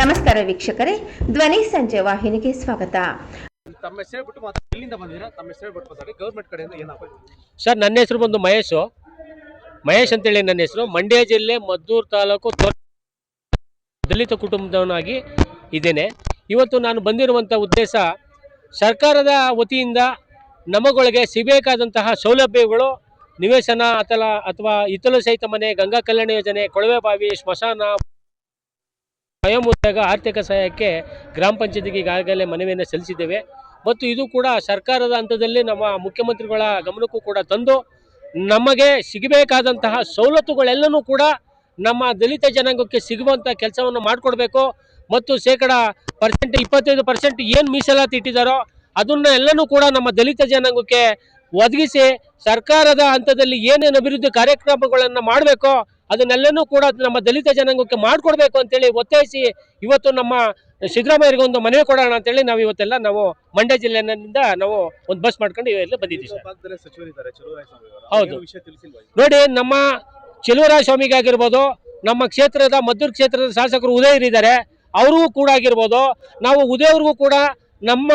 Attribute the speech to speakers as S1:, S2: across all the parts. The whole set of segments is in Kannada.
S1: ನಮಸ್ಕಾರ ವೀಕ್ಷಕರೇ ಧ್ವನಿ ಸಂಜೆ ವಾಹಿನಿಗೆ ಸ್ವಾಗತ.
S2: ತಮ್ಮ ಹೆಸರು ಬಿಟ್ಟು ಎಲ್ಲಿಂದ ಬಂದಿದ್ದೀರಾ ತಮ್ಮ ಹೆಸರು ಬಿಟ್ಟು ಮಾತಾಡಿ ಗೌರ್ಮೆಂಟ್ ಕಡೆಯಿಂದ ಏನಾಗಬೇಕು
S3: ಸರ್ ನನ್ನ ಹೆಸರು ಬಂದು ಮಹೇಶು. ಮಹೇಶ್ ಅಂತೇಳಿ ನನ್ನ ಹೆಸರು. ಮಂಡ್ಯ ಜಿಲ್ಲೆ ಮದ್ದೂರು ತಾಲೂಕು ದಲಿತ ಕುಟುಂಬದವನಾಗಿ ಇದ್ದೇನೆ. ಇವತ್ತು ನಾನು ಬಂದಿರುವಂಥ ಉದ್ದೇಶ ಸರ್ಕಾರದ ವತಿಯಿಂದ ನಮಗೊಳಗೆ ಸಿಗಬೇಕಾದಂತಹ ಸೌಲಭ್ಯಗಳು ನಿವೇಶನ ಅಥವಾ ಅಥವಾ ಇತಲು ಸಹಿತ ಮನೆ ಗಂಗಾ ಕಲ್ಯಾಣ ಯೋಜನೆ ಕೊಳವೆ ಬಾವಿ ಸ್ಮಶಾನ ಸ್ವಯಂ ಉದ್ಯೋಗ ಆರ್ಥಿಕ ಸಹಾಯಕ್ಕೆ ಗ್ರಾಮ ಪಂಚಾಯತಿಗೆ ಈಗಾಗಲೇ ಮನವಿಯನ್ನು ಸಲ್ಲಿಸಿದ್ದೇವೆ. ಮತ್ತು ಇದು ಕೂಡ ಸರ್ಕಾರದ ಹಂತದಲ್ಲಿ ನಮ್ಮ ಮುಖ್ಯಮಂತ್ರಿಗಳ ಗಮನಕ್ಕೂ ಕೂಡ ತಂದು ನಮಗೆ ಸಿಗಬೇಕಾದಂತಹ ಸವಲತ್ತುಗಳೆಲ್ಲನೂ ಕೂಡ ನಮ್ಮ ದಲಿತ ಜನಾಂಗಕ್ಕೆ ಸಿಗುವಂಥ ಕೆಲಸವನ್ನು ಮಾಡಿಕೊಡ್ಬೇಕು. ಮತ್ತು ಶೇಕಡ ಪರ್ಸೆಂಟ್ ಇಪ್ಪತ್ತೈದು ಪರ್ಸೆಂಟ್ ಏನು ಮೀಸಲಾತಿ ಇಟ್ಟಿದ್ದಾರೋ ಅದನ್ನ ಎಲ್ಲನೂ ಕೂಡ ನಮ್ಮ ದಲಿತ ಜನಾಂಗಕ್ಕೆ ಒದಗಿಸಿ ಸರ್ಕಾರದ ಹಂತದಲ್ಲಿ ಏನೇನು ಅಭಿವೃದ್ಧಿ ಕಾರ್ಯಕ್ರಮಗಳನ್ನು ಮಾಡಬೇಕೋ ಅದನ್ನೆಲ್ಲನೂ ಕೂಡ ನಮ್ಮ ದಲಿತ ಜನಾಂಗಕ್ಕೆ ಮಾಡಿಕೊಡ್ಬೇಕು ಅಂತೇಳಿ ಒತ್ತಾಯಿಸಿ ಇವತ್ತು ನಮ್ಮ ಸಿದ್ದರಾಮಯ್ಯರಿಗೆ ಒಂದು ಮನವಿ ಕೊಡೋಣ ಅಂತೇಳಿ ನಾವು ಇವತ್ತೆಲ್ಲ ನಾವು ಮಂಡ್ಯ ಜಿಲ್ಲೆಯಿಂದ ನಾವು ಒಂದು ಬಸ್ ಮಾಡ್ಕೊಂಡು ಇವೆಲ್ಲ ಬಂದಿದ್ದೀವಿ ಹೌದು. ನೋಡಿ ನಮ್ಮ ಚೆಲುವರಾಯ ಸ್ವಾಮಿಗೆ ಆಗಿರ್ಬೋದು ನಮ್ಮ ಕ್ಷೇತ್ರದ ಮದ್ದೂರ್ ಕ್ಷೇತ್ರದ ಶಾಸಕರು ಉದಯರಿದ್ದಾರೆ ಅವ್ರಿಗೂ ಕೂಡ ಆಗಿರ್ಬೋದು ನಾವು ಉದಯವ್ರಿಗೂ ಕೂಡ ನಮ್ಮ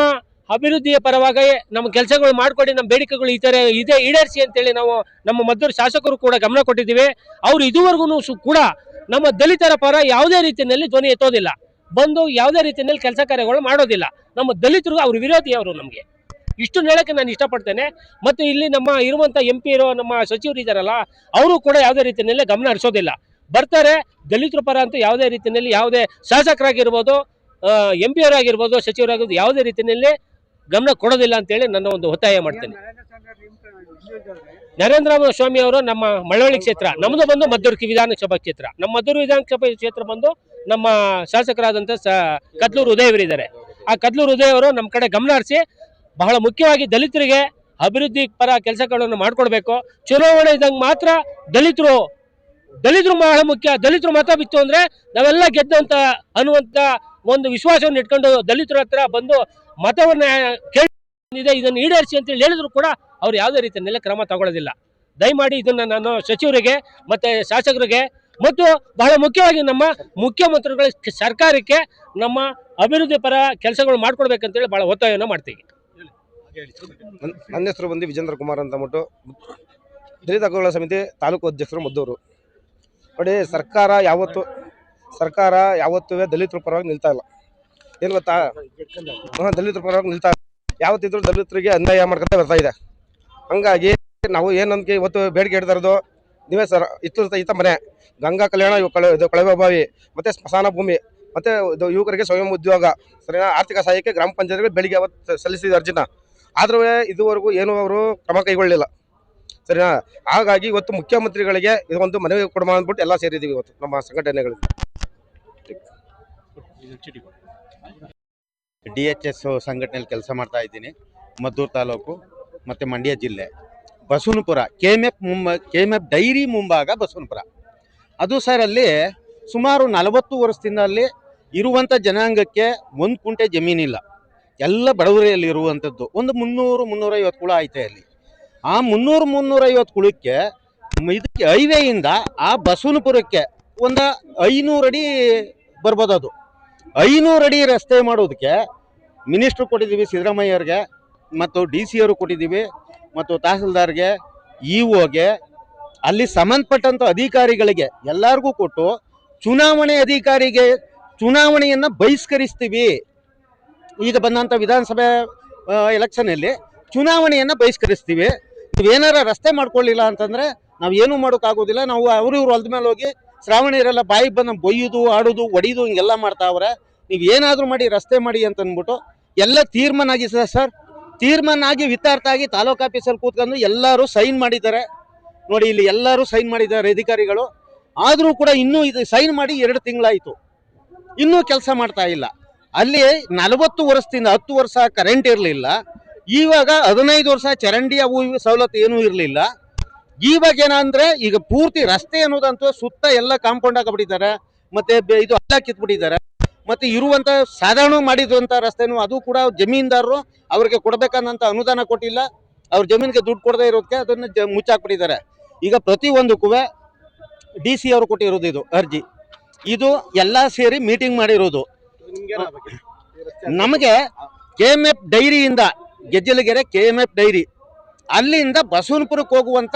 S3: ಅಭಿವೃದ್ಧಿಯ ಪರವಾಗಿ ನಮ್ಮ ಕೆಲಸಗಳು ಮಾಡಿಕೊಡಿ ನಮ್ಮ ಬೇಡಿಕೆಗಳು ಈ ಥರ ಇದೆ, ಈಡೇರಿಸಿ ಅಂತೇಳಿ ನಾವು ನಮ್ಮ ಮದ್ದೂರು ಶಾಸಕರು ಕೂಡ ಗಮನ ಕೊಟ್ಟಿದ್ದೀವಿ. ಅವರು ಇದುವರೆಗೂ ಕೂಡ ನಮ್ಮ ದಲಿತರ ಪರ ಯಾವುದೇ ರೀತಿಯಲ್ಲಿ ಧ್ವನಿ ಎತ್ತೋದಿಲ್ಲ. ಬಂದು ಯಾವುದೇ ರೀತಿಯಲ್ಲಿ ಕೆಲಸ ಕಾರ್ಯಗಳು ಮಾಡೋದಿಲ್ಲ. ನಮ್ಮ ದಲಿತರು ಅವ್ರ ವಿರೋಧಿ ಅವರು ನಮಗೆ. ಇಷ್ಟು ಹೇಳೋಕ್ಕೆ ನಾನು ಇಷ್ಟಪಡ್ತೇನೆ. ಮತ್ತು ಇಲ್ಲಿ ನಮ್ಮ ಇರುವಂಥ ಎಂ ಪಿ ಇರೋ ನಮ್ಮ ಸಚಿವರು ಇದ್ದಾರಲ್ಲ ಅವರು ಕೂಡ ಯಾವುದೇ ರೀತಿಯಲ್ಲಿ ಗಮನ ಹರಿಸೋದಿಲ್ಲ. ಬರ್ತಾರೆ, ದಲಿತರ ಪರ ಅಂತೂ ಯಾವುದೇ ರೀತಿಯಲ್ಲಿ ಯಾವುದೇ ಶಾಸಕರಾಗಿರ್ಬೋದು ಎಂ ಪಿ ಅವರಾಗಿರ್ಬೋದು, ಸಚಿವರಾಗಿರ್ಬೋದು, ಯಾವುದೇ ರೀತಿಯಲ್ಲಿ ಗಮನ ಕೊಡೋದಿಲ್ಲ ಅಂತೇಳಿ ನನ್ನ ಒಂದು ಒತ್ತಾಯ ಮಾಡ್ತೇನೆ. ನರೇಂದ್ರ ಸ್ವಾಮಿ ಅವರು ನಮ್ಮ ಮಳವಳ್ಳಿ ಕ್ಷೇತ್ರ ನಮ್ಮದು ಬಂದು ಮದ್ದೂರು ವಿಧಾನಸಭಾ ಕ್ಷೇತ್ರ. ನಮ್ಮ ಮದ್ದೂರು ವಿಧಾನಸಭಾ ಕ್ಷೇತ್ರ ಬಂದು ನಮ್ಮ ಶಾಸಕರಾದಂಥ ಸ ಕದ್ಲೂರು ಉದಯವರಿದ್ದಾರೆ. ಆ ಕದ್ಲೂರು ಉದಯ ಅವರು ನಮ್ಮ ಕಡೆ ಗಮನ ಹರಿಸಿ ಬಹಳ ಮುಖ್ಯವಾಗಿ ದಲಿತರಿಗೆ ಅಭಿವೃದ್ಧಿ ಪರ ಕೆಲಸಗಳನ್ನು ಮಾಡಿಕೊಡ್ಬೇಕು. ಚುನಾವಣೆ ಇದ್ದಂಗೆ ಮಾತ್ರ ದಲಿತರು ದಲಿತರು ಬಹಳ ಮುಖ್ಯ. ದಲಿತರು ಮತ ಬಿತ್ತು ಅಂದ್ರೆ ನಾವೆಲ್ಲ ಗೆದ್ದಂತ ಅನ್ನುವಂಥ ಒಂದು ವಿಶ್ವಾಸವನ್ನು ಇಟ್ಕೊಂಡು ದಲಿತರ ಹತ್ರ ಬಂದು ಮತವನ್ನ ಕೇಳಿದೆ, ಇದನ್ನು ಈಡೇರಿಸಿ ಅಂತ ಹೇಳಿ ಹೇಳಿದ್ರು ಕೂಡ ಅವ್ರು ಯಾವುದೇ ರೀತಿಯಲ್ಲಿ ಕ್ರಮ ತಗೊಳ್ಳೋದಿಲ್ಲ. ದಯಮಾಡಿ ಇದನ್ನ ನಾನು ಸಚಿವರಿಗೆ ಮತ್ತೆ ಶಾಸಕರಿಗೆ ಮತ್ತು ಬಹಳ ಮುಖ್ಯವಾಗಿ ನಮ್ಮ ಮುಖ್ಯಮಂತ್ರಿಗಳ ಸರ್ಕಾರಕ್ಕೆ ನಮ್ಮ ಅಭಿವೃದ್ಧಿ ಪರ ಕೆಲಸಗಳು ಮಾಡ್ಕೊಡ್ಬೇಕಂತೇಳಿ ಬಹಳ ಒತ್ತಾಯವನ್ನು ಮಾಡ್ತೀವಿ.
S4: ನನ್ನ ಹೆಸರು ಬಂದು ವಿಜೇಂದ್ರ ಕುಮಾರ್ ಅಂತ ಅಂದ್ಬಿಟ್ಟು ದಲಿತ ಹಕ್ಕುಗಳ ಸಮಿತಿ ತಾಲೂಕು ಅಧ್ಯಕ್ಷರು ಮದ್ದೂರು. ನೋಡಿ, ಸರ್ಕಾರ ಯಾವತ್ತು ಸರ್ಕಾರ ಯಾವತ್ತೂ ದಲಿತರ ಪರವಾಗಿ ನಿಲ್ತಾ ಇಲ್ಲ. ಏನು ಗೊತ್ತಾ? ಹಾಂ ದಲಿತರ ಪರವಾಗಿ ನಿಲ್ತಾ ಯಾವತ್ತಿದ್ರು ದಲಿತರಿಗೆ ಅನ್ಯಾಯ ಮಾಡ್ಕೊತಾ ಬರ್ತಾ ಇದೆ. ಹಂಗಾಗಿ ನಾವು ಏನಂದ್ಕೆ ಇವತ್ತು ಬೇಡಿಕೆ ಇಡ್ತಾ ಇರೋದು? ನೀವೇ ಸರ್, ಇತ್ತು ಇತ್ತ ಮನೆ. ಗಂಗಾ ಕಲ್ಯಾಣ ಇವು ಕಳೆ, ಇದು ಕೊಳವೆ ಬಾವಿ, ಮತ್ತು ಸ್ಮಶಾನ ಭೂಮಿ, ಮತ್ತು ಇದು ಯುವಕರಿಗೆ ಸ್ವಯಂ ಉದ್ಯೋಗ, ಸರಿನಾ? ಆರ್ಥಿಕ ಸಹಾಯಕ್ಕೆ ಗ್ರಾಮ ಪಂಚಾಯತ್ಗಳು ಬೆಳಿಗ್ಗೆ ಅವತ್ತು ಸಲ್ಲಿಸಿದ ಅರ್ಜಿನ. ಆದರೂ ಇದುವರೆಗೂ ಏನೂ ಅವರು ಕ್ರಮ ಕೈಗೊಳ್ಳಿಲ್ಲ ಸರಿನಾ? ಹಾಗಾಗಿ ಇವತ್ತು ಮುಖ್ಯಮಂತ್ರಿಗಳಿಗೆ ಇದೊಂದು ಮನವಿ ಕೊಡಮ ಅಂದ್ಬಿಟ್ಟು ಎಲ್ಲ ಸೇರಿದ್ದೀವಿ ಇವತ್ತು ನಮ್ಮ ಸಂಘಟನೆಗಳು
S5: ಡಿ ಎಚ್ ಎಸ್ ಸಂಘಟನೆಯಲ್ಲಿ ಕೆಲಸ ಮಾಡ್ತಾ ಇದ್ದೀನಿ. ಮದ್ದೂರು ತಾಲೂಕು, ಮತ್ತು ಮಂಡ್ಯ ಜಿಲ್ಲೆ. ಬಸವನಪುರ, ಕೆ ಎಂ ಎಫ್ ಮುಂಬ, ಕೆ ಎಂ ಎಫ್ ಡೈರಿ ಮುಂಭಾಗ ಬಸವನಪುರ. ಅದು ಸರ್ ಅಲ್ಲಿ ಸುಮಾರು ನಲವತ್ತು ವರ್ಷದಿಂದ ಅಲ್ಲಿ ಇರುವಂಥ ಜನಾಂಗಕ್ಕೆ ಒಂದು ಕುಂಟೆ ಜಮೀನಿಲ್ಲ. ಎಲ್ಲ ಬಡವರಿಯಲ್ಲಿ ಇರುವಂಥದ್ದು ಒಂದು ಮುನ್ನೂರು, ಮುನ್ನೂರೈವತ್ತು ಕುಳ ಐತೆ ಅಲ್ಲಿ. ಆ ಮುನ್ನೂರು, ಮುನ್ನೂರೈವತ್ತು ಕುಳಕ್ಕೆ ಇದಕ್ಕೆ ಹೈವೇಯಿಂದ ಆ ಬಸವನಪುರಕ್ಕೆ ಒಂದು ಐನೂರು ಅಡಿ ಬರ್ಬೋದು ಅದು ಐನೂರು ಅಡಿ ರಸ್ತೆ ಮಾಡೋದಕ್ಕೆ ಮಿನಿಸ್ಟ್ರು ಕೊಟ್ಟಿದ್ದೀವಿ ಸಿದ್ದರಾಮಯ್ಯವ್ರಿಗೆ ಮತ್ತು ಡಿ ಸಿ ಅವರು ಕೊಟ್ಟಿದ್ದೀವಿ ಮತ್ತು ತಹಸೀಲ್ದಾರ್ಗೆ ಇ ಒಗೆ ಅಲ್ಲಿ ಸಂಬಂಧಪಟ್ಟಂಥ ಅಧಿಕಾರಿಗಳಿಗೆ ಎಲ್ಲರಿಗೂ ಕೊಟ್ಟು ಚುನಾವಣೆ ಅಧಿಕಾರಿಗೆ ಚುನಾವಣೆಯನ್ನು ಬಹಿಷ್ಕರಿಸ್ತೀವಿ. ಈಗ ಬಂದಂಥ ವಿಧಾನಸಭೆ ಎಲೆಕ್ಷನಲ್ಲಿ ಚುನಾವಣೆಯನ್ನು ಬಹಿಷ್ಕರಿಸ್ತೀವಿ. ನೀವೇನಾರ ರಸ್ತೆ ಮಾಡ್ಕೊಳ್ಳಿಲ್ಲ ಅಂತಂದರೆ ನಾವು ಏನೂ ಮಾಡೋಕ್ಕಾಗೋದಿಲ್ಲ. ನಾವು ಅವರು ಇವ್ರು ಹೊಲ್ದ ಮೇಲೆ ಹೋಗಿ ಶ್ರಾವಣಿಯರೆಲ್ಲ ಬಾಯಿಗೆ ಬಂದು ಬೊಯ್ಯೋದು, ಆಡೋದು ಹೊಡಿಯೋದು ಹಿಂಗೆಲ್ಲ ಮಾಡ್ತಾವ್ರೆ ನೀವು ಏನಾದರೂ ಮಾಡಿ, ರಸ್ತೆ ಮಾಡಿ ಅಂತ ಅಂದ್ಬಿಟ್ಟು ಎಲ್ಲ ತೀರ್ಮಾನ ಆಗಿದೆ ಸರ್ ತೀರ್ಮಾನ ಆಗಿ ವಿತಾರ್ಥ ಆಗಿ ತಾಲೂಕು ಆಫೀಸಲ್ಲಿ ಕೂತ್ಕೊಂಡು ಎಲ್ಲರೂ ಸೈನ್ ಮಾಡಿದ್ದಾರೆ. ನೋಡಿ, ಇಲ್ಲಿ ಎಲ್ಲರೂ ಸೈನ್ ಮಾಡಿದ್ದಾರೆ ಅಧಿಕಾರಿಗಳು. ಆದರೂ ಕೂಡ ಇನ್ನೂ ಇದು ಸೈನ್ ಮಾಡಿ ಎರಡು ತಿಂಗಳಾಯಿತು. ಇನ್ನೂ ಕೆಲಸ ಮಾಡ್ತಾ ಇಲ್ಲ. ಅಲ್ಲಿ ನಲವತ್ತು ವರ್ಷದಿಂದ ಹತ್ತು ವರ್ಷ ಕರೆಂಟ್ ಇರಲಿಲ್ಲ. ಇವಾಗ ಹದಿನೈದು ವರ್ಷ ಚರಂಡಿಯ ಸವಲತ್ತು ಏನೂ ಇರಲಿಲ್ಲ. ಇವಾಗ ಏನಂದ್ರೆ ಈಗ ಪೂರ್ತಿ ರಸ್ತೆ ಅನ್ನೋದಂತೂ ಸುತ್ತ ಎಲ್ಲ ಕಾಂಪೌಂಡ್ ಹಾಕಬಿಟ್ಟಿದ್ದಾರೆ. ಮತ್ತೆ ಇದು ಅಲ್ಲ ಕಿತ್ಬಿಟ್ಟಿದ್ದಾರೆ. ಮತ್ತೆ ಇರುವಂತ ಸಾಧಾರಣ ಮಾಡಿದಂಥ ರಸ್ತೆನೂ ಅದು ಕೂಡ ಜಮೀನ್ದಾರರು ಅವ್ರಿಗೆ ಕೊಡಬೇಕಾದಂಥ ಅನುದಾನ ಕೊಟ್ಟಿಲ್ಲ. ಅವ್ರ ಜಮೀನಿಗೆ ದುಡ್ಡು ಕೊಡದೇ ಇರೋದಕ್ಕೆ ಅದನ್ನ ಜ- ಮುಚ್ಚಾಕ್ಬಿಟ್ಟಿದ್ದಾರೆ. ಈಗ ಪ್ರತಿ ಒಂದಕ್ಕೂ ಡಿ ಸಿ ಅವರು ಕೊಟ್ಟಿರೋದು ಇದು ಅರ್ಜಿ. ಇದು ಎಲ್ಲ ಸೇರಿ ಮೀಟಿಂಗ್ ಮಾಡಿರೋದು.
S2: ನಿಮ್ಗೆ
S5: K M F ಡೈರಿಯಿಂದ Gejjalagere K M F dairy ಅಲ್ಲಿಂದ ಬಸವನಪುರಕ್ಕೆ ಹೋಗುವಂತ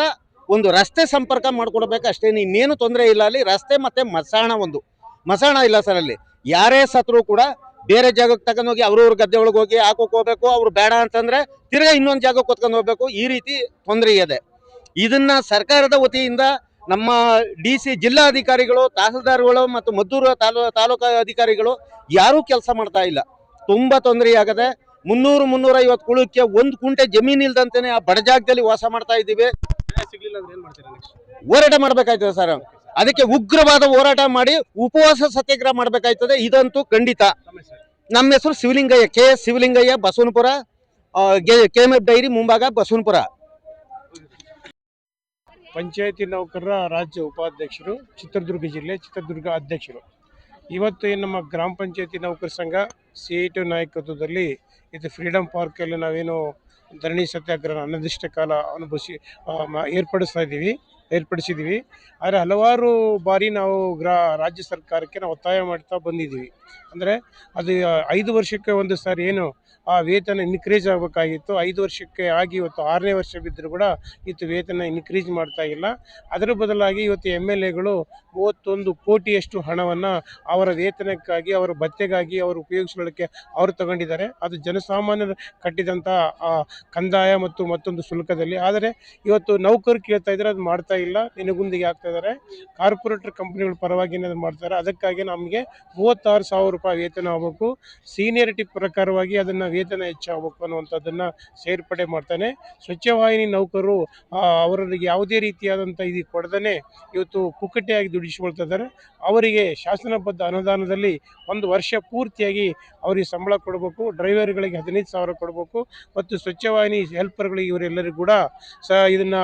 S5: ಒಂದು ರಸ್ತೆ ಸಂಪರ್ಕ ಮಾಡ್ಕೊಡ್ಬೇಕು ಅಷ್ಟೇ ಇನ್ನೇನು ತೊಂದರೆ ಇಲ್ಲ ಅಲ್ಲಿ. ರಸ್ತೆ ಮತ್ತೆ ಮಸಾಣ ಒಂದು. ಮಸಾಣ ಇಲ್ಲ ಸರ್ ಅಲ್ಲಿ. ಯಾರೇ ಸತ್ರು ಕೂಡ ಬೇರೆ ಜಾಗಕ್ಕೆ ತಗೊಂಡೋಗಿ ಅವ್ರವ್ರ ಗದ್ದೆ ಒಳಗೆ ಹೋಗಿ ಹಾಕೋಕ್ ಹೋಗ್ಬೇಕು ಅವ್ರು ಬೇಡ ಅಂತಂದ್ರೆ ತಿರ್ಗಾ ಇನ್ನೊಂದು ಜಾಗಕ್ಕೆ ಕೊತ್ಕೊಂಡು ಹೋಗ್ಬೇಕು. ಈ ರೀತಿ ತೊಂದರೆ ಇದೆ. ಇದನ್ನ ಸರ್ಕಾರದ ವತಿಯಿಂದ ನಮ್ಮ ಡಿ ಸಿ ಜಿಲ್ಲಾಧಿಕಾರಿಗಳು ತಹಸೀಲ್ದಾರ್ಗಳು ಮತ್ತು ಮದ್ದೂರು ತಾಲೂ ತಾಲೂಕಾ ಅಧಿಕಾರಿಗಳು ಯಾರೂ ಕೆಲಸ ಮಾಡ್ತಾ ಇಲ್ಲ. ತುಂಬಾ ತೊಂದರೆ ಆಗದೆ ಮುನ್ನೂರು ಮುನ್ನೂರ ಐವತ್ತು ಕುಳಕ್ಕೆ ಒಂದು ಕುಂಟೆ ಜಮೀನು ಇಲ್ದಂತೆ ಆ ಬಡ ಜಾಗದಲ್ಲಿ ವಾಸ ಮಾಡ್ತಾ ಇದ್ದೀವಿ. ಹೋರಾಟ ಮಾಡ್ಬೇಕಾಯ್ತದೆ ಸರ್. ಅದಕ್ಕೆ ಉಗ್ರವಾದ ಹೋರಾಟ ಮಾಡಿ ಉಪವಾಸ ಸತ್ಯಾಗ್ರಹ ಮಾಡಬೇಕಾಯ್ತದೆ. ಇದಂತೂ ಖಂಡಿತ. ನಮ್ಮ ಹೆಸರು Shivalingaiah, K S Shivalingaiah, Basavanapura K M F dairy, ಮುಂಭಾಗ ಬಸವನಪುರ.
S6: ಪಂಚಾಯತಿ ನೌಕರರ ರಾಜ್ಯ ಉಪಾಧ್ಯಕ್ಷರು, ಚಿತ್ರದುರ್ಗ ಜಿಲ್ಲೆ ಚಿತ್ರದುರ್ಗ ಅಧ್ಯಕ್ಷರು. ಇವತ್ತು ಏನು ನಮ್ಮ ಗ್ರಾಮ ಪಂಚಾಯತಿ ನೌಕರ ಸಂಘ ಸಿ ಐ ಟಿ ನಾಯಕತ್ವದಲ್ಲಿ ಇದು ಫ್ರೀಡಮ್ ಪಾರ್ಕಲ್ಲಿ ನಾವೇನು ಧರಣಿ ಸತ್ಯಾಗ್ರಹ ಅನಿರ್ದಿಷ್ಟ ಕಾಲ ಅನುಭವಿಸಿ ಏರ್ಪಡಿಸ್ತಾ ಇದ್ದೀವಿ. ಏರ್ಪಡಿಸಿದ್ದೀವಿ. ಆದರೆ ಹಲವಾರು ಬಾರಿ ನಾವು ಗ್ರಾ, ರಾಜ್ಯ ಸರ್ಕಾರಕ್ಕೆ ನಾವು ಒತ್ತಾಯ ಮಾಡ್ತಾ ಬಂದಿದ್ದೀವಿ. ಅಂದರೆ ಅದು ಐದು ವರ್ಷಕ್ಕೆ ಒಂದು ಸಾರಿ ಏನು, ಆ ವೇತನ ಇನ್ಕ್ರೀಸ್ ಆಗಬೇಕಾಗಿತ್ತು. ಐದು ವರ್ಷಕ್ಕೆ ಆಗಿ ಇವತ್ತು ಆರನೇ ವರ್ಷ ಬಿದ್ದರೂ ಕೂಡ ಇವತ್ತು ವೇತನ ಇನ್ಕ್ರೀಸ್ ಮಾಡ್ತಾ ಇಲ್ಲ. ಅದರ ಬದಲಾಗಿ ಇವತ್ತು ಎಂ ಎಲ್ ಎಗಳು ಮೂವತ್ತೊಂದು ಕೋಟಿಯಷ್ಟು ಹಣವನ್ನು ಅವರ ವೇತನಕ್ಕಾಗಿ, ಅವರ ಭತ್ಯೆಗಾಗಿ, ಅವರು ಉಪಯೋಗಿಸ್ಕೊಳ್ಳೋಕ್ಕೆ ಅವರು ತಗೊಂಡಿದ್ದಾರೆ. ಅದು ಜನಸಾಮಾನ್ಯರು ಕಟ್ಟಿದಂಥ ಕಂದಾಯ ಮತ್ತು ಮತ್ತೊಂದು ಶುಲ್ಕದಲ್ಲಿ. ಆದರೆ ಇವತ್ತು ನೌಕರು ಕೇಳ್ತಾ ಇದ್ದಾರೆ ಅದು ಮಾಡ್ತಾ ಇಲ್ಲ ನಿನಗುಂದಿಗೆ ಆಗ್ತಾ ಇದ್ದಾರೆ ಕಾರ್ಪೊರೇಟರ್ ಕಂಪನಿಗಳ ಪರವಾಗಿ ಏನಾದ್ರು ಮಾಡ್ತಾರೆ, ಅದಕ್ಕಾಗಿ ನಮಗೆ ಮೂವತ್ತಾರು ಸಾವಿರ ರೂಪಾಯಿ ವೇತನ ಆಗಬೇಕು. ಸೀನಿಯರಿಟಿ ಪ್ರಕಾರವಾಗಿ ಅದನ್ನು ವೇತನ ಹೆಚ್ಚಾಗಬೇಕು ಅನ್ನುವಂಥದ್ದನ್ನು ಸೇರ್ಪಡೆ ಮಾಡ್ತಾನೆ. ಸ್ವಚ್ಛವಾಹಿನಿ ನೌಕರರು ಅವರಿಗೆ ಯಾವುದೇ ರೀತಿಯಾದಂಥ ಇದು ಕೊಡದೇ ಇವತ್ತು ಪುಕ್ಕಟೆಯಾಗಿ ದುಡಿಸಿಕೊಳ್ತಾ ಇದ್ದಾರೆ ಅವರಿಗೆ ಶಾಸನಬದ್ಧ ಅನುದಾನದಲ್ಲಿ ಒಂದು ವರ್ಷ ಪೂರ್ತಿಯಾಗಿ ಅವರಿಗೆ ಸಂಬಳ ಕೊಡಬೇಕು. ಡ್ರೈವರ್ಗಳಿಗೆ ಹದಿನೈದು ಸಾವಿರ ಕೊಡಬೇಕು. ಮತ್ತು ಸ್ವಚ್ಛವಾಹಿನಿ ಹೆಲ್ಪರ್ಗಳಿಗೆ ಇವರೆಲ್ಲರಿಗೂ ಕೂಡ ಸ, ಇದನ್ನು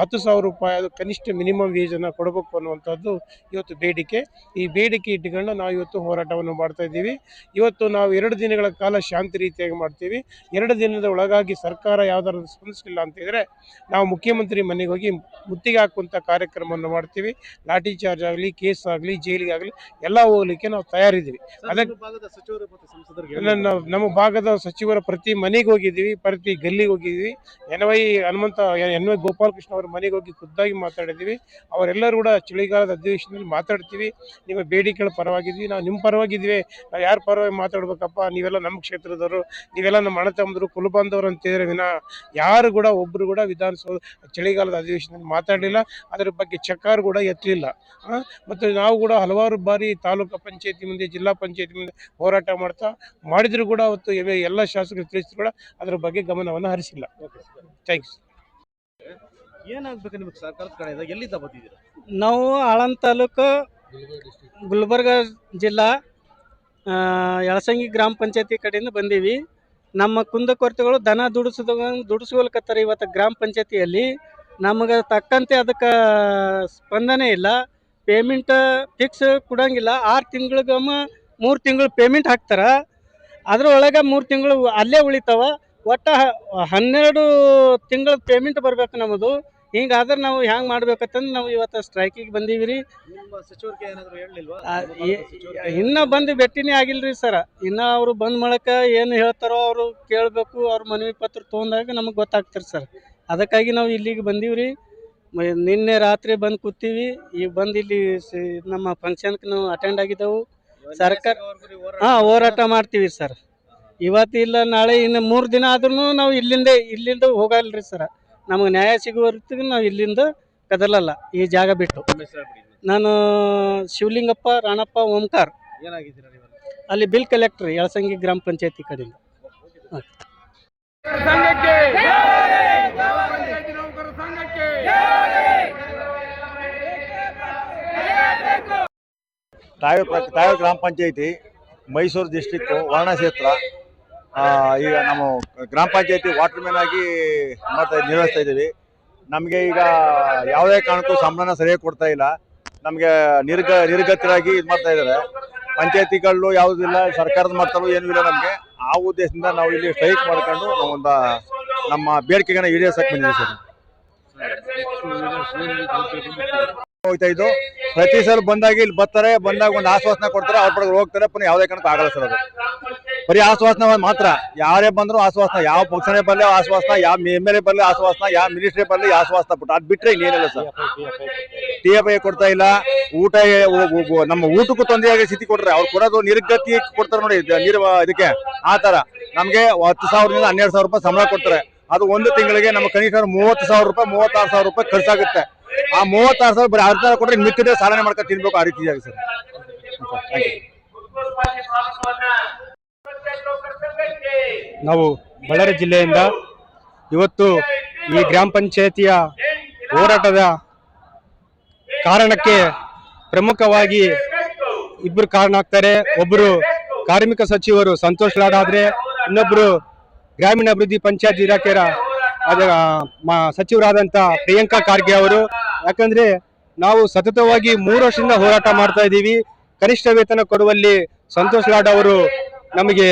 S6: ಹತ್ತು ಸಾವಿರ ರೂಪಾಯಿ ಕನಿಷ್ಠ ಮಿನಿಮಮ್ ವೇಜನ್ನು ಕೊಡಬೇಕು ಅನ್ನುವಂಥದ್ದು ಇವತ್ತು ಬೇಡಿಕೆ. ಈ ಬೇಡಿಕೆ ಇಟ್ಟುಕೊಂಡು ನಾವು ಇವತ್ತು ಹೋರಾಟವನ್ನು ಮಾಡ್ತಾ ಇದ್ದೀವಿ. ಇವತ್ತು ನಾವು ಎರಡು ದಿನಗಳ ಕಾಲ ಶಾಂತಿ ರೀತಿಯಾಗಿ ಮಾಡ್ತೀವಿ. ಎರಡು ದಿನದ ಒಳಗಾಗಿ ಸರ್ಕಾರ ಯಾವ್ದಾದ್ರು ಸ್ಪಂದಿಸಲಿಲ್ಲ ಅಂತಿದ್ರೆ ನಾವು ಮುಖ್ಯಮಂತ್ರಿ ಮನೆಗೆ ಹೋಗಿ ಮುತ್ತಿಗೆ ಹಾಕುವಂಥ ಕಾರ್ಯಕ್ರಮವನ್ನು ಮಾಡ್ತೀವಿ. ಲಾಠಿ ಚಾರ್ಜ್ ಆಗಲಿ ಕೇಸ್ ಆಗಲಿ ಜೈಲಿಗೆ ಆಗಲಿ ಎಲ್ಲ ಹೋಗಲಿಕ್ಕೆ ನಾವು ತಯಾರಿದ್ದೀವಿ. ಅದಕ್ಕೆ-
S2: ನಮ್ಮ ಭಾಗದ ಸಚಿವರ
S6: ಪ್ರತಿ ಮನೆಗೆ ಹೋಗಿದ್ದೀವಿ. ಪ್ರತಿ ಗಲ್ಲಿಗೆ ಹೋಗಿದ್ದೀವಿ. N Y Hanumantha N Y Gopalakrishna ಅವರ ಮನೆಗೆ ಹೋಗಿ ಖುದ್ದಾಗಿ ಮಾತಾಡಿದ್ದೀವಿ. ಅವರೆಲ್ಲರೂ ಕೂಡ ಚಳಿಗಾಲದ ಅಧಿವೇಶನದಲ್ಲಿ ಮಾತಾಡ್ತೀವಿ. ನಿಮ್ಮ ಬೇಡಿಕೆಗಳ ಪರವಾಗಿದ್ವಿ ನಾವು ನಿಮ್ಮ ಪರವಾಗಿದ್ವಿ ನಾವು ಯಾರ ಪರವಾಗಿ ಮಾತಾಡ್ಬೇಕಪ್ಪ? ನೀವೆಲ್ಲ ನಮ್ಮ ಕ್ಷೇತ್ರದವರು. ನೀವೆಲ್ಲ ನಮ್ಮ ಅಣ್ಣ ತಮ್ಮದರು ಕುಲಬಾಂಧವರು ಅಂತಿದ್ರೆ ವಿನ ಯಾರು ಕೂಡ ಒಬ್ಬರು ಕೂಡ ವಿಧಾನಸೌಧ ಚಳಿಗಾಲದ ಅಧಿವೇಶನದಲ್ಲಿ ಮಾತಾಡಲಿಲ್ಲ. ಅದರ ಬಗ್ಗೆ ಚಕಾರ ಕೂಡ ಎತ್ತಲಿಲ್ಲ. ಮತ್ತು ನಾವು ಕೂಡ ಹಲವಾರು ಬಾರಿ ತಾಲೂಕು ಪಂಚಾಯತಿ ಮುಂದೆ ಜಿಲ್ಲಾ ಪಂಚಾಯತಿ ಮುಂದೆ ಹೋರಾಟ ಮಾಡ್ತಾ ಮಾಡಿದ್ರು ಕೂಡ ಅವತ್ತು ಎಲ್ಲ ಶಾಸಕರು ತಿಳಿಸಿದ್ರು ಕೂಡ ಅದರ ಬಗ್ಗೆ ಗಮನವನ್ನು ಹರಿಸಿಲ್ಲ. ಥ್ಯಾಂಕ್ಸ್
S2: ಏನಾಗ್ಬೇಕು ನಿಮಗೆ ಸರ್ಕಾರದ ಕಡೆಯಿಂದ? ಎಲ್ಲಿಂದ ಬಂದಿದ್ದೀರಾ?
S7: ನಾವು ಆಳಂದ ತಾಲೂಕು ಗುಲ್ಬರ್ಗ ಜಿಲ್ಲಾ ಯಳಸಂಗಿ ಗ್ರಾಮ ಪಂಚಾಯತಿ ಕಡೆಯಿಂದ ಬಂದೀವಿ. ನಮ್ಮ ಕುಂದಕೊರತೆಗಳು ದನ ದುಡಿಸಿದ ದುಡಿಸ್ಕೊಳ್ಕತ್ತಾರ ಇವತ್ತು ಗ್ರಾಮ ಪಂಚಾಯತಿಯಲ್ಲಿ. ನಮಗೆ ತಕ್ಕಂತೆ ಅದಕ್ಕೆ ಸ್ಪಂದನೆ ಇಲ್ಲ. ಪೇಮೆಂಟ್ ಫಿಕ್ಸ್ ಕೊಡಂಗಿಲ್ಲ. ಆರು ತಿಂಗಳಿಗೊಮ್ಮೆ ಮೂರು ತಿಂಗಳು ಪೇಮೆಂಟ್ ಹಾಕ್ತಾರೆ. ಅದರೊಳಗೆ ಮೂರು ತಿಂಗಳು ಅಲ್ಲೇ ಉಳಿತಾವ. ಒಟ್ಟು ಹನ್ನೆರಡು ತಿಂಗಳ ಪೇಮೆಂಟ್ ಬರ್ಬೇಕು ನಮ್ಮದು. ಹಿಂಗಾದ್ರೆ ನಾವು ಹ್ಯಾಂಗೆ ಮಾಡ್ಬೇಕಂತಂದು ನಾವು ಇವತ್ತು ಸ್ಟ್ರೈಕಿಗೆ ಬಂದೀವಿ ರೀ ಇನ್ನೂ ಬಂದು ಭೇಟಿನೇ ಆಗಿಲ್ರಿ ಸರ್. ಇನ್ನು ಅವರು ಬಂದ್ ಮಾಡಕ ಏನು ಹೇಳ್ತಾರೋ ಅವರು ಕೇಳಬೇಕು ಅವ್ರ ಮನವಿ ಪತ್ರ ತೊಗೊಂಡಾಗ ನಮಗೆ ಗೊತ್ತಾಗ್ತಾರೆ ಸರ್. ಅದಕ್ಕಾಗಿ ನಾವು ಇಲ್ಲಿಗೆ ಬಂದೀವಿ ರೀ ನಿನ್ನೆ ರಾತ್ರಿ ಬಂದು ಕೂತೀವಿ. ಈಗ ಬಂದು ಇಲ್ಲಿ ನಮ್ಮ ಫಂಕ್ಷನ್ಗೆ ನಾವು ಅಟೆಂಡ್ ಆಗಿದ್ದೆವು. ಸರ್ಕಾರ ಹಾಂ ಹೋರಾಟ ಮಾಡ್ತೀವಿ ಸರ್. ಇವತ್ತು ಇಲ್ಲ ನಾಳೆ ಇನ್ನು ಮೂರು ದಿನ ಆದ್ರೂ ನಾವು ಇಲ್ಲಿಂದ ಇಲ್ಲಿಂದ ಹೋಗಲ್ರಿ ಸರ. ನಮಗೆ ನ್ಯಾಯ ಸಿಗುವವರೆಗೂ ನಾವು ಇಲ್ಲಿಂದ ಕದಲಲ್ಲ ಈ ಜಾಗ ಬಿಟ್ಟು. ನಾನು ಶಿವಲಿಂಗಪ್ಪ ರಾಣಪ್ಪ ಓಂಕಾರ್. ಅಲ್ಲಿ? ಬಿಲ್ ಕಲೆಕ್ಟರ್ ಯಳಸಂಗಿ ಗ್ರಾಮ ಪಂಚಾಯತಿ ಕಡೆಯಿಂದ.
S8: ತಾವೆ ತಾವೆ ಗ್ರಾಮ ಪಂಚಾಯಿತಿ ಮೈಸೂರು ಡಿಸ್ಟಿಕ್ಕು ವರ್ಣಕ್ಷೇತ್ರ ಆ, ಈಗ ನಾವು ಗ್ರಾಮ ಪಂಚಾಯತಿ ವಾಟರ್ ಮ್ಯಾನ್ ಆಗಿ ಮಾಡ್ತಾ ನಿರ್ವಹಿಸ್ತಾ ಇದ್ದೀವಿ. ನಮಗೆ ಈಗ ಯಾವುದೇ ಕಾರಣಕ್ಕೂ ಸಂಬಳನ ಸರಿಯಾಗಿ ಕೊಡ್ತಾ ಇಲ್ಲ. ನಮಗೆ ನಿರ್ಗ, ನಿರ್ಗತರಾಗಿ ಇದು ಮಾಡ್ತಾ ಇದ್ದಾರೆ. ಪಂಚಾಯತಿಗಳು ಯಾವುದಿಲ್ಲ ಸರ್ಕಾರದ ಮಟ್ಟಲ್ಲೂ ಏನೂ ಇಲ್ಲ ನಮಗೆ. ಆ ಉದ್ದೇಶದಿಂದ ನಾವು ಇಲ್ಲಿ ಸ್ಟ್ರೈಕ್ ಮಾಡ್ಕೊಂಡು ನಾವೊಂದು ನಮ್ಮ ಬೇಡಿಕೆಗಳನ್ನ ಈಡೇರಿಸಕ್ಕೆ ಬಂದಿದ್ದೀವಿ ಸರ್. ಹೋಗ್ತಾ ಇದ್ದು, ಪ್ರತಿ ಸಲ ಬಂದಾಗ ಇಲ್ಲಿ ಬರ್ತಾರೆ, ಬಂದಾಗ ಒಂದು ಆಶ್ವಾಸನೆ ಕೊಡ್ತಾರೆ ಅವ್ರ ಪಡೆಗೆ ಹೋಗ್ತಾರೆ, ಪುನಃ ಯಾವುದೇ ಕಾರಣಕ್ಕೂ ಆಗಲ್ಲ ಸರ್ ಅದು. ಬರೀ ಆಶ್ವಾಸನೆ ಮಾತ್ರ. ಯಾರೇ ಬಂದ್ರು ಆಶ್ವಾಸನ, ಯಾವ ಪಕ್ಷನೇ ಬರಲಿ ಆಶ್ವಾಸನ, ಯಾವ ಎಂ ಎಲ್ ಎ ಬರಲಿ ಆಶ್ವಾಸನ, ಯಾವ ಮಿನಿಸ್ಟ್ರಿ ಬರಲಿ ಆಶ್ವಾಸನ ಬಿಟ್ಟು ಅದ್ ಬಿಟ್ರೆ ಇನ್ನೇನಿಲ್ಲ ಸರ್. ಟಿ ಎಫ್ ಐ ಕೊಡ್ತಾ ಇಲ್ಲ, ಊಟ ನಮ್ಮ ಊಟಕ್ಕೂ ತೊಂದರೆ ಸ್ಥಿತಿ ಕೊಟ್ರೆ ಅವ್ರು ಕೊಡೋದು ನಿರ್ಗತಿ ಕೊಡ್ತಾರೆ ನೋಡಿ ನೀರು, ಇದಕ್ಕೆ, ಆ ತರ ನಮ್ಗೆ ಹತ್ತು ಸಾವಿರದಿಂದ ಹನ್ನೆರಡು ಸಾವಿರ ರೂಪಾಯಿ ಸಂಬಳ ಕೊಡ್ತಾರೆ. ಅದು ಒಂದು ತಿಂಗಳಿಗೆ ನಮ್ಮ ಕನಿಷ್ಠ ಮೂವತ್ತು ಸಾವಿರ ರೂಪಾಯಿ, ಮೂವತ್ತಾರು ಸಾವಿರ ರೂಪಾಯಿ ಖರ್ಚಾಗುತ್ತೆ. ಆ ಮೂವತ್ತಾರು ಸಾವಿರ ಬರೀ ಅರ್ಧ ಕೊಟ್ಟರೆ ಮಿಕ್ಕದೇ ಸಾಲನೆ ಮಾಡ್ಕೊಂಡು ತಿನ್ಬೇಕು ಆ ರೀತಿ ಆಗಿದೆ ಸರ್
S9: ನಾವು ಬಳ್ಳಾರಿ ಜಿಲ್ಲೆಯಿಂದ ಇವತ್ತು ಈ ಗ್ರಾಮ ಪಂಚಾಯತಿಯ ಹೋರಾಟದ ಕಾರಣಕ್ಕೆ ಪ್ರಮುಖವಾಗಿ ಇಬ್ಬರು ಕಾರಣ ಆಗ್ತಾರೆ. ಒಬ್ಬರು ಕಾರ್ಮಿಕ ಸಚಿವರು ಸಂತೋಷ್ ಲಾಡ್ ಆದ್ರೆ, ಇನ್ನೊಬ್ರು ಗ್ರಾಮೀಣಾಭಿವೃದ್ಧಿ ಪಂಚಾಯತ್ ಇಲಾಖೆಯ ಅದರ ಸಚಿವರಾದಂಥ ಪ್ರಿಯಾಂಕಾ ಖಾರ್ಗೆ ಅವರು. ಯಾಕಂದ್ರೆ ನಾವು ಸತತವಾಗಿ ಮೂರು ವರ್ಷದಿಂದ ಹೋರಾಟ ಮಾಡ್ತಾ ಇದ್ದೀವಿ. ಕನಿಷ್ಠ ವೇತನ ಕೊಡುವಲ್ಲಿ ಸಂತೋಷ್ ಲಾಡ್ ಅವರು ನಮಗೆ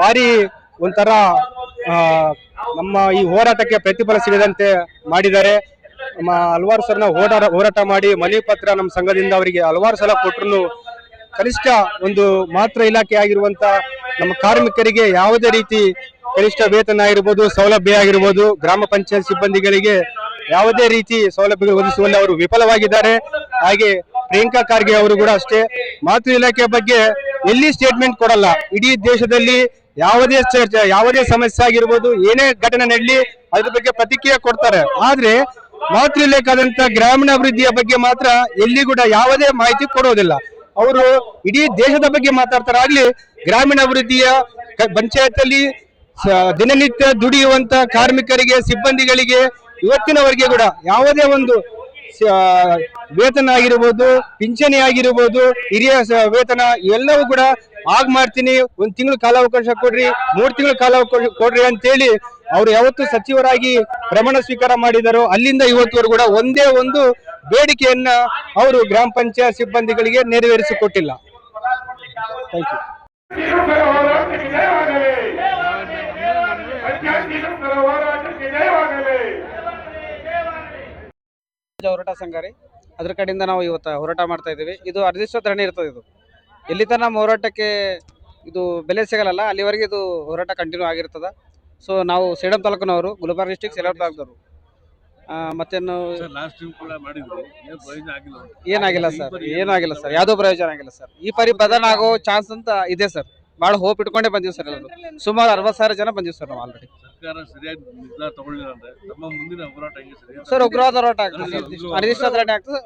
S9: ಭಾರಿ ಒಂಥರ ನಮ್ಮ ಈ ಹೋರಾಟಕ್ಕೆ ಪ್ರತಿಫಲ ಸಿಗದಂತೆ ಮಾಡಿದ್ದಾರೆ. ಹಲವಾರು ಸಲ ಹೋರಾಟ ಹೋರಾಟ ಮಾಡಿ ಮನವಿ ಪತ್ರ ನಮ್ಮ ಸಂಘದಿಂದ ಅವರಿಗೆ ಹಲವಾರು ಸಲ ಕೊಟ್ಟರು ಕನಿಷ್ಠ ಒಂದು ಮಾತ್ರ ಇಲಾಖೆ ಆಗಿರುವಂತ ನಮ್ಮ ಕಾರ್ಮಿಕರಿಗೆ ಯಾವುದೇ ರೀತಿ ಕನಿಷ್ಠ ವೇತನ ಆಗಿರ್ಬೋದು, ಸೌಲಭ್ಯ ಆಗಿರ್ಬೋದು, ಗ್ರಾಮ ಪಂಚಾಯತ್ ಸಿಬ್ಬಂದಿಗಳಿಗೆ ಯಾವುದೇ ರೀತಿ ಸೌಲಭ್ಯಗಳು ಒದಗಿಸುವಲ್ಲಿ ಅವರು ವಿಫಲವಾಗಿದ್ದಾರೆ. ಹಾಗೆ ಪ್ರಿಯಾಂಕಾ ಖಾರ್ಗೆ ಅವರು ಕೂಡ ಅಷ್ಟೇ. ಮಾತೃ ಇಲಾಖೆ ಬಗ್ಗೆ ಎಲ್ಲಿ ಸ್ಟೇಟ್ಮೆಂಟ್ ಕೊಡಲ್ಲ. ಇಡೀ ದೇಶದಲ್ಲಿ ಯಾವುದೇ ಯಾವುದೇ ಸಮಸ್ಯೆ ಆಗಿರ್ಬೋದು, ಏನೇ ಘಟನೆ ನಡಲಿ, ಅದ್ರ ಬಗ್ಗೆ ಪ್ರತಿಕ್ರಿಯೆ ಕೊಡ್ತಾರೆ. ಆದ್ರೆ ಮಾತೃ ಇಲಾಖೆ ಆದಂತ ಗ್ರಾಮೀಣಾಭಿವೃದ್ಧಿಯ ಬಗ್ಗೆ ಮಾತ್ರ ಎಲ್ಲಿ ಕೂಡ ಯಾವುದೇ ಮಾಹಿತಿ ಕೊಡೋದಿಲ್ಲ. ಅವರು ಇಡೀ ದೇಶದ ಬಗ್ಗೆ ಮಾತಾಡ್ತಾರೆ. ಆಗ್ಲಿ, ಗ್ರಾಮೀಣಾಭಿವೃದ್ಧಿಯ ಪಂಚಾಯತಲ್ಲಿ ಸ- ದಿನನಿತ್ಯ ದುಡಿಯುವಂತ ಕಾರ್ಮಿಕರಿಗೆ, ಸಿಬ್ಬಂದಿಗಳಿಗೆ ಇವತ್ತಿನವರೆಗೆ ಕೂಡ ಯಾವುದೇ ಒಂದು ವೇತನ ಆಗಿರ್ಬೋದು, ಪಿಂಚಣಿ ಆಗಿರ್ಬೋದು, ಹಿರಿಯ ವೇತನ ಎಲ್ಲವೂ ಕೂಡ ಆಗ್ ಮಾಡ್ತೀನಿ. ಒಂದ್ ತಿಂಗಳು ಕಾಲಾವಕಾಶ ಕೊಡ್ರಿ, ಮೂರ್ ತಿಂಗಳು ಕಾಲಾವಕಾಶ ಕೊಡ್ರಿ ಅಂತೇಳಿ ಅವ್ರು ಯಾವತ್ತು ಸಚಿವರಾಗಿ ಪ್ರಮಾಣ ಸ್ವೀಕಾರ ಮಾಡಿದಾರೋ ಅಲ್ಲಿಂದ ಇವತ್ತುವರೆಗೂ ಕೂಡ ಒಂದೇ ಒಂದು ಬೇಡಿಕೆಯನ್ನ ಅವರು ಗ್ರಾಮ ಪಂಚಾಯತ್ ಸಿಬ್ಬಂದಿಗಳಿಗೆ ನೆರವೇರಿಸಿಕೊಟ್ಟಿಲ್ಲ.
S10: ಹೋರಾಟ ಸಂಘ ರೀ ಅದ್ರ ಕಡೆಯಿಂದ ನಾವು ಇವತ್ತು ಹೋರಾಟ ಮಾಡ್ತಾ ಇದ್ದೀವಿ. ಇದು ಅರ್ಧಿಸೋ ಧರಣಿ ಇರ್ತದೆ ಇದು. ಎಲ್ಲಿ ತನಕ ನಮ್ಮ ಹೋರಾಟಕ್ಕೆ ಇದು ಬೆಲೆ ಸಿಗಲ್ಲ ಅಲ್ಲಿವರೆಗೆ ಇದು ಹೋರಾಟ ಕಂಟಿನ್ಯೂ ಆಗಿರ್ತದ. ಸೊ ನಾವು ಸೇಡಂ ತಾಲೂಕಿನವರು ಗುಲ್ಬರ್ಗ ಡಿಸ್ಟಿಕ್ ಸೇಡಂ ತಾಲೂಕಿನವರು. ಮತ್ತೇನು? ಏನಾಗಿಲ್ಲ ಸರ್ ಏನಾಗಿಲ್ಲ ಸರ್ ಯಾವುದೋ ಪ್ರಯೋಜನ ಆಗಿಲ್ಲ ಸರ್. ಈ ಪರಿ ಬದಲಾಗೋ ಆಗೋ ಚಾನ್ಸ್ ಅಂತ ಇದೆ ಸರ್. ಭಾಳ ಹೋಪ್ ಇಟ್ಕೊಂಡೇ ಬಂದೀವಿ ಸರ್ ಎಲ್ಲರೂ. ಸುಮಾರು ಅರವತ್ತು ಸಾವಿರ ಜನ ಬಂದೀವಿ ಸರ್ ನಾವು ಆಲ್ರೆಡಿ
S11: ಸರ್ಕಾರ ಸರಿಯಾಗಿ ನಿರ್ಧಾರ ತಗೊಳ್ಳಿಲ್ಲ ಅಂದ್ರೆ ನಮ್ಮ ಮುಂದಿನ ಹೋರಾಟ ಹೆಂಗೆ ಸರ್
S10: ಸರ್ ಉಗ್ರವಾದ ಹೋರಾಟ ಆಗ್ತದೆ ಧರಣಿ ಆಗ್ತದೆ.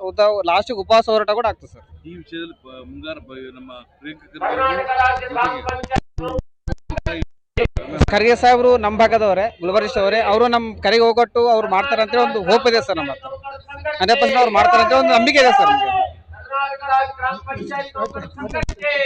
S10: ಲಾಸ್ಟಿಗೆ ಉಪವಾಸ ಹೋರಾಟ ಕೂಡ ಆಗ್ತದೆ ಸರ್
S11: ಈ ವಿಷಯದಲ್ಲಿ ಬ- ಮುಂಗಾರ ಬ- ನಮ್ಮ ಪ್ರಿಯಾಂಕ
S10: ಖರ್ಗೆ ಸಾಹೇಬರು ನಮ್ಮ ಭಾಗದವರೇ ಗುಲ್ಬರ್ಗಿಸ್ಟ್ ಅವರೇ ಅವರು ನಮ್ಮ ಕರೆಗೆ ಹೋಗೊಟ್ಟು ಅವ್ರು ಮಾಡ್ತಾರೆ ಅಂತೇಳಿ ಒಂದು ಹೋಪ್ ಇದೆ ಸರ್ ನಮ್ಮ ಹತ್ರ. ಹಂಡ್ರೆಡ್ ಪರ್ಸೆಂಟ್ ಅವ್ರು ಮಾಡ್ತಾರೆ ಅಂತ ಒಂದು ನಂಬಿಕೆ ಇದೆ ಸರ್ ನಮಗೆ. ग्राम पंचायतों पर संकट के।